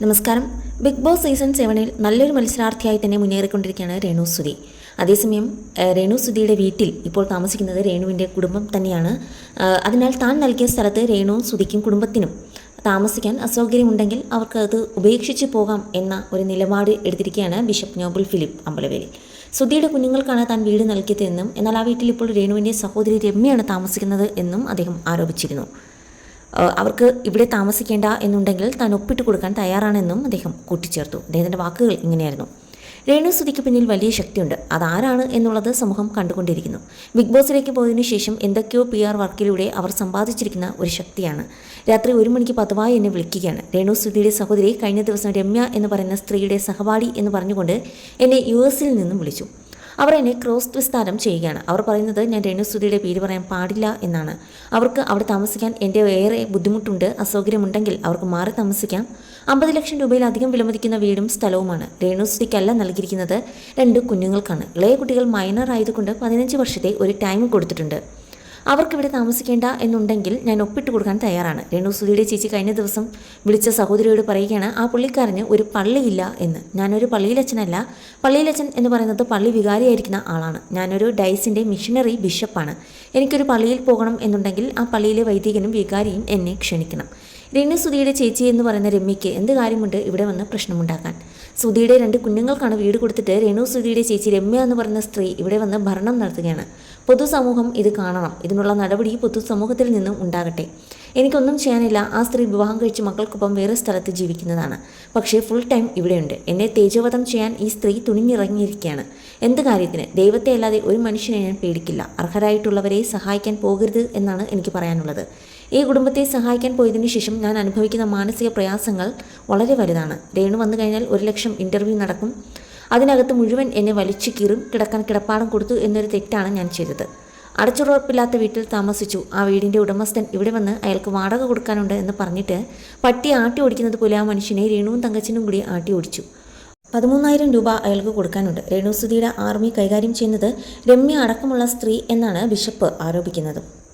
നമസ്കാരം. Big boss season സെവനിൽ നല്ലൊരു മത്സരാർത്ഥിയായി തന്നെ മുന്നേറിക്കൊണ്ടിരിക്കുകയാണ് രേണു സുധി. അതേസമയം രേണു സുധിയുടെ വീട്ടിൽ ഇപ്പോൾ താമസിക്കുന്നത് രേണുവിന്റെ കുടുംബം തന്നെയാണ്. അതിനാൽ താൻ നൽകിയ സ്ഥലത്ത് രേണു സുധിക്കും കുടുംബത്തിനും താമസിക്കാൻ അസൗകര്യമുണ്ടെങ്കിൽ അവർക്ക് അത് ഉപേക്ഷിച്ച് പോകാം എന്ന ഒരു നിലപാട് എടുത്തിരിക്കുകയാണ് ബിഷപ്പ് നോബൽ ഫിലിപ്പ് അമ്പലവേലിൽ. സുധിയുടെ കുഞ്ഞുങ്ങൾക്കാണ് താൻ വീട് നൽകിയതെന്നും എന്നാൽ ആ വീട്ടിൽ ഇപ്പോൾ രേണുവിന്റെ സഹോദരി രമ്യയാണ് താമസിക്കുന്നത് എന്നും അദ്ദേഹം ആരോപിച്ചിരുന്നു. അവർക്ക് ഇവിടെ താമസിക്കേണ്ട എന്നുണ്ടെങ്കിൽ താൻ ഒപ്പിട്ട് കൊടുക്കാൻ തയ്യാറാണെന്നും അദ്ദേഹം കൂട്ടിച്ചേർത്തു. അദ്ദേഹത്തിന്റെ വാക്കുകൾ ഇങ്ങനെയായിരുന്നു. രേണു സ്തുതിക്ക് പിന്നിൽ വലിയ ശക്തിയുണ്ട്. അതാരാണ് എന്നുള്ളത് സമൂഹം കണ്ടുകൊണ്ടിരിക്കുന്നു. ബിഗ് ബോസിലേക്ക് പോയതിനു ശേഷം എന്തൊക്കെയോ പി ആർ വർക്കിലൂടെ അവർ സമ്പാദിച്ചിരിക്കുന്ന ഒരു ശക്തിയാണ്. രാത്രി ഒരു മണിക്ക് പതിവായി എന്നെ വിളിക്കുകയാണ്. രേണു സ്തുതിയുടെ സഹോദരി കഴിഞ്ഞ ദിവസം രമ്യ എന്ന് പറയുന്ന സ്ത്രീയുടെ സഹപാഠി എന്ന് പറഞ്ഞുകൊണ്ട് എന്നെ യു എസിൽ നിന്നും വിളിച്ചു. അവർ എന്നെ ക്രോസ് വിസ്താരം ചെയ്യുകയാണ്. അവർ പറയുന്നത് ഞാൻ രേണുസ്തുതിയുടെ പേര് പറയാൻ പാടില്ല എന്നാണ്. അവർക്ക് അവിടെ താമസിക്കാൻ എന്റെ ഏറെ ബുദ്ധിമുട്ടുണ്ട് അസൗകര്യമുണ്ടെങ്കിൽ അവർക്ക് മാറി താമസിക്കാം. അമ്പത് ലക്ഷം രൂപയിലധികം വിലമതിക്കുന്ന വീടും സ്ഥലവുമാണ്. രേണുസ്തുതിക്കല്ല നൽകിയിരിക്കുന്നത് രണ്ട് കുഞ്ഞുങ്ങൾക്കാണ്. ഇളയ കുട്ടികൾ മൈനർ ആയതുകൊണ്ട് പതിനഞ്ച് വർഷത്തെ ഒരു ടൈം കൊടുത്തിട്ടുണ്ട്. അവർക്കിവിടെ താമസിക്കേണ്ട എന്നുണ്ടെങ്കിൽ ഞാൻ ഒപ്പിട്ട് കൊടുക്കാൻ തയ്യാറാണ്. രേണു സുധിയുടെ ചേച്ചി കഴിഞ്ഞ ദിവസം വിളിച്ച സഹോദരിയോട് പറയുകയാണ് ആ പുള്ളിക്കാരന് ഒരു പള്ളിയില്ല എന്ന്. ഞാനൊരു പള്ളിയിലച്ഛനല്ല. പള്ളിയിലച്ഛൻ എന്ന് പറയുന്നത് പള്ളി വികാരിയായിരിക്കുന്ന ആളാണ്. ഞാനൊരു ഡൈസിന്റെ മിഷനറി ബിഷപ്പാണ്. എനിക്കൊരു പള്ളിയിൽ പോകണം എന്നുണ്ടെങ്കിൽ ആ പള്ളിയിലെ വൈദികനും വികാരിയും എന്നെ ക്ഷണിക്കണം. രേണു സുധിയുടെ ചേച്ചി എന്ന് പറയുന്ന രമ്യയ്ക്ക് എന്ത് കാര്യമുണ്ട്? ഇവിടെ വന്ന് പ്രശ്നമുണ്ടാക്കാൻ. സുധിയുടെ രണ്ട് കുഞ്ഞുങ്ങൾക്കാണ് വീട് കൊടുത്തിട്ട് രേണു സുധിയുടെ ചേച്ചി രമ്യ എന്ന് പറയുന്ന സ്ത്രീ ഇവിടെ വന്ന് ഭരണം നടത്തുകയാണ്. പൊതുസമൂഹം ഇത് കാണണം. ഇതിനുള്ള നടപടി പൊതുസമൂഹത്തിൽ നിന്നും ഉണ്ടാകട്ടെ. എനിക്കൊന്നും ചെയ്യാനില്ല. ആ സ്ത്രീ വിവാഹം കഴിച്ച് മക്കൾക്കൊപ്പം വേറെ സ്ഥലത്ത് ജീവിക്കുന്നതാണ്. പക്ഷേ ഫുൾ ടൈം ഇവിടെയുണ്ട്. എന്നെ തേജോവധം ചെയ്യാൻ ഈ സ്ത്രീ തുണിഞ്ഞിറങ്ങിയിരിക്കുകയാണ് എന്ത് കാര്യത്തിന്? ദൈവത്തെ അല്ലാതെ ഒരു മനുഷ്യനെ ഞാൻ പേടിക്കില്ല. അർഹരായിട്ടുള്ളവരെ സഹായിക്കാൻ പോകരുത് എന്നാണ് എനിക്ക് പറയാനുള്ളത്. ഈ കുടുംബത്തെ സഹായിക്കാൻ പോയതിനു ശേഷം ഞാൻ അനുഭവിക്കുന്ന മാനസിക പ്രയാസങ്ങൾ വളരെ വലുതാണ്. രേണു വന്നു കഴിഞ്ഞാൽ ഒരു ലക്ഷം ഇന്റർവ്യൂ നടക്കും. അതിനകത്ത് മുഴുവൻ എന്നെ വലിച്ചു കീറും കിടക്കാൻ കിടപ്പാടം കൊടുത്തു എന്നൊരു തെറ്റാണ് ഞാൻ ചെയ്തത്. അടച്ചുറപ്പില്ലാത്ത വീട്ടിൽ താമസിച്ചു. ആ വീടിന്റെ ഉടമസ്ഥൻ ഇവിടെ വന്ന് അയാൾക്ക് വാടക കൊടുക്കാനുണ്ട് എന്ന് പറഞ്ഞിട്ട് പട്ടി ആട്ടി ഓടിക്കുന്നത് പോലെ ആ മനുഷ്യനെ രേണുവും തങ്കച്ചനും കൂടി ആട്ടി ഓടിച്ചു. പതിമൂന്നായിരം രൂപ അയാൾക്ക് കൊടുക്കാനുണ്ട്. രേണുസുതിയുടെ ആർമി കൈകാര്യം ചെയ്യുന്നത് രമ്യ അടക്കമുള്ള സ്ത്രീ എന്നാണ് ബിഷപ്പ് ആരോപിക്കുന്നത്.